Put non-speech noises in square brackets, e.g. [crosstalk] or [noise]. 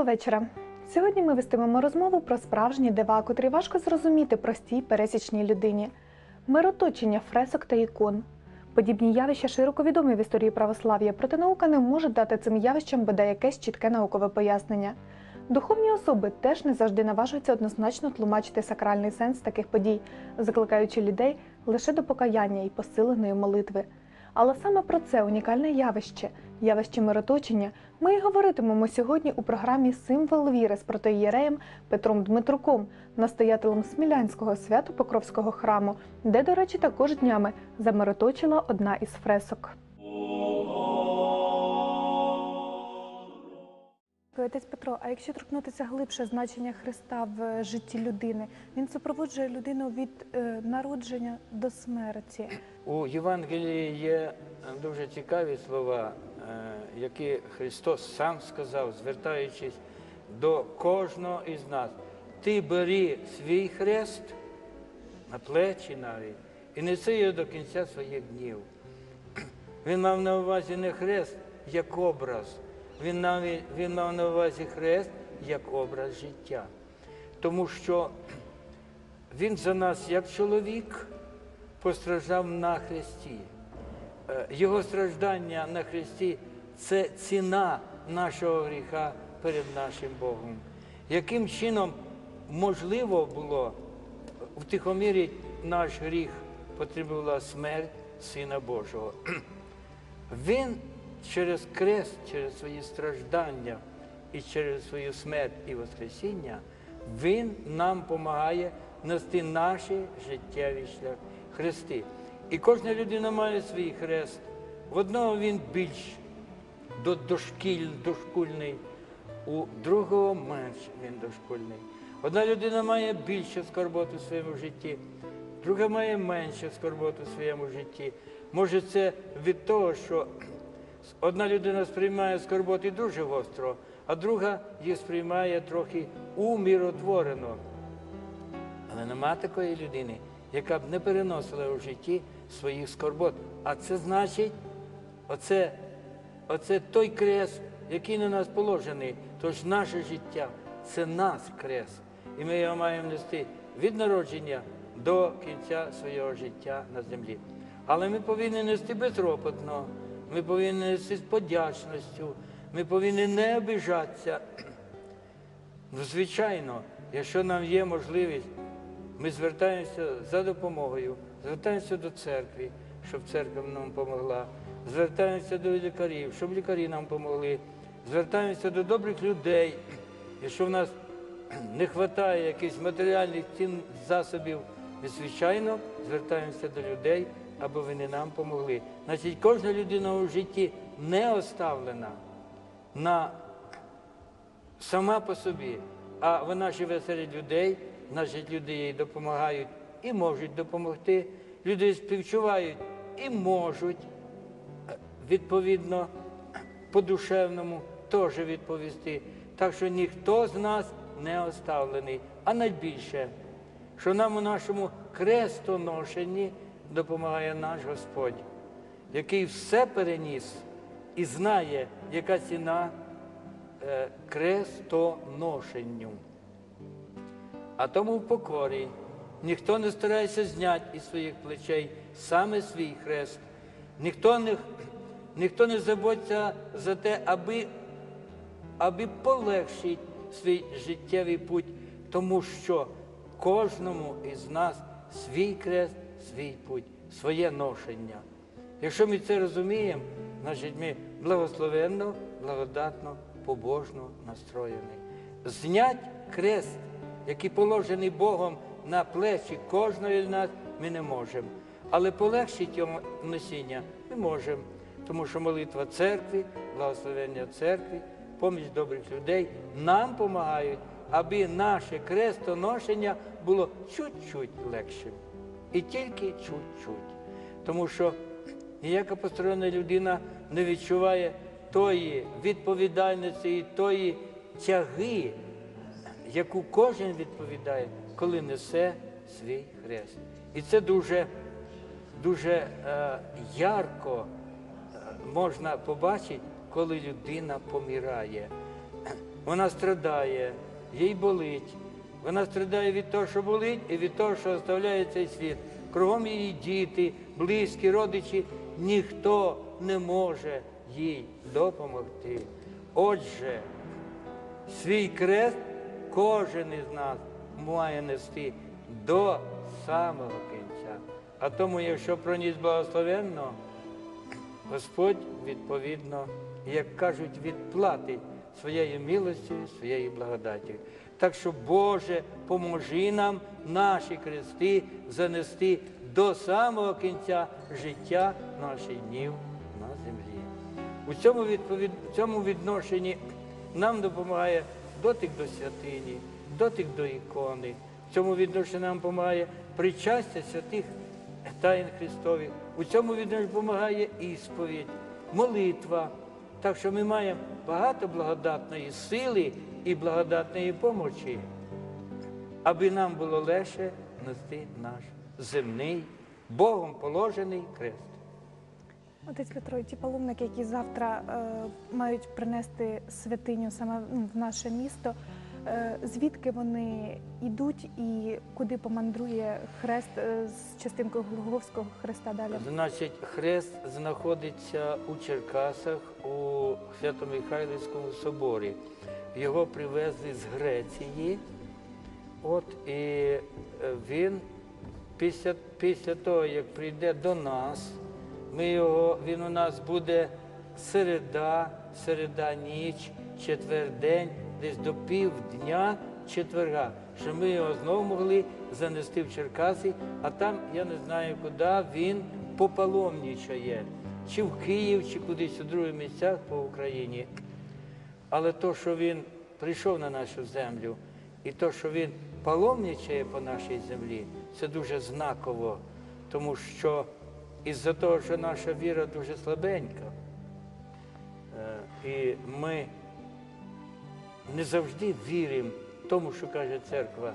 Доброго вечора. Сьогодні ми вестимемо розмову про справжні дива, котрі важко зрозуміти простій пересічній людині. Мироточення фресок та ікон. Подібні явища широко відомі в історії православ'я, проте наука не може дати цим явищам бодай якесь чітке наукове пояснення. Духовні особи теж не завжди наважуються однозначно тлумачити сакральний сенс таких подій, закликаючи людей лише до покаяння і посиленої молитви. Але саме про це унікальне явище, явище мироточення, ми і говоритимемо сьогодні у програмі Символ віри з протоієреєм Петром Дмитруком, настоятелем Смілянського свято-покровського храму, де, до речі, також днями замироточила одна із фресок. Отець Петро, а якщо торкнутися глибше значення Христа в житті людини, він супроводжує людину від е, народження до смерті. У Євангелії є е, дуже цікаві слова, е, які Христос сам сказав, звертаючись до кожного із нас. Ти бери свій хрест на плечі навіть і неси його до кінця своїх днів. Він мав на увазі не хрест як образ, він, навіть, він мав на увазі хрест як образ життя. Тому що він за нас як чоловік постраждав на хресті. Е, Його страждання на хресті це ціна нашого гріха перед нашим Богом. Яким чином можливо було втихомірити наш гріх, потребувала смерть Сина Божого. [clears throat] Він через крест, через свої страждання і через свою смерть і Воскресіння, Він нам допомагає нести наші життєві шлях хрести. І кожна людина має свій хрест. В одного він більш до- дошкіль, дошкульний, у другого менш він дошкульний. Одна людина має більше скорботу в своєму житті, друга має менше скорботу в своєму житті. Може, це від того, що одна людина сприймає скорботи дуже гостро, а друга їх сприймає трохи уміротворено. Але нема такої людини, яка б не переносила у житті своїх скорбот. А це значить, оце, оце той крест, який на нас положений. Тож наше життя це нас крест. І ми його маємо нести від народження до кінця свого життя на землі. Але ми повинні нести безропотно, ми повинні нести з подячністю, ми повинні не обижатися. [clears throat] Ну, звичайно, якщо нам є можливість, ми звертаємося за допомогою, звертаємося до церкви, щоб церква нам допомогла, звертаємося до лікарів, щоб лікарі нам допомогли, звертаємося до добрих людей. Якщо в нас [clears throat] не вистачає якихось матеріальних цін засобів, ми, звичайно, звертаємося до людей, аби вони нам допомогли. Значить, кожна людина у житті не оставлена на сама по собі, а вона живе серед людей, значить люди їй допомагають і можуть допомогти. Люди співчувають і можуть е, відповідно по-душевному теж відповісти. Так що ніхто з нас не оставлений, а найбільше, що нам у нашому крестоношенні допомагає наш Господь, який все переніс і знає, яка ціна е, крестоношенню. А тому в покорі ніхто не старається зняти із своїх плечей саме свій хрест. Ніхто не, ніхто не заботиться за те, аби, аби полегшити свій життєвий путь, тому що кожному із нас свій крест, свій путь, своє ношення. Якщо ми це розуміємо, значить ми благословенно, благодатно, побожно настроєні. Знять крест, який положений Богом на плечі кожної з нас, ми не можемо. Але полегшити його носіння ми можемо, тому що молитва церкви, благословення церкви, поміч добрих людей нам допомагають, аби наше крестоношення було чуть-чуть легшим. І тільки чуть-чуть. Тому що ніяка постороння людина не відчуває тої відповідальності і тої тяги, яку кожен відповідає, коли несе свій хрест. І це дуже, дуже е, ярко е, можна побачити, коли людина помирає. [clears throat] Вона страдає, їй болить. Вона страдає від того, що болить, і від того, що оставляє цей світ. Кругом її діти, близькі, родичі. Ніхто не може їй допомогти. Отже, свій крест кожен із нас має нести до самого кінця. А тому, якщо проніс благословенно, Господь відповідно, як кажуть, відплатить своєю милостю, своєю благодаттю. Так що, Боже, поможи нам наші крести занести до самого кінця життя наших днів на землі. У цьому, відповід... в цьому відношенні нам допомагає дотик до святині, дотик до ікони. В цьому відношенні нам допомагає причастя святих таїн Христових. У цьому відношенні допомагає ісповідь, молитва. Так що ми маємо багато благодатної сили і благодатної помочі, аби нам було легше нести наш земний, Богом положений крест. Отець Петро, ті паломники, які завтра е, мають принести святиню саме ну, в наше місто, звідки вони йдуть і куди помандрує хрест е, з частинкою Голговського хреста далі? Значить, хрест знаходиться у Черкасах у Свято-Михайлівському соборі. Його привезли з Греції. От і е, він після, після того, як прийде до нас, ми його, він у нас буде середа, середа ніч, четвер день, десь до півдня четверга, що ми його знову могли занести в Черкаси, а там я не знаю, куди він попаломнічає, чи в Київ, чи кудись у других місцях по Україні. Але то, що він прийшов на нашу землю, і то, що він паломничає по нашій землі, це дуже знаково, тому що із-за того, що наша віра дуже слабенька, е, і ми не завжди віримо тому, що каже церква.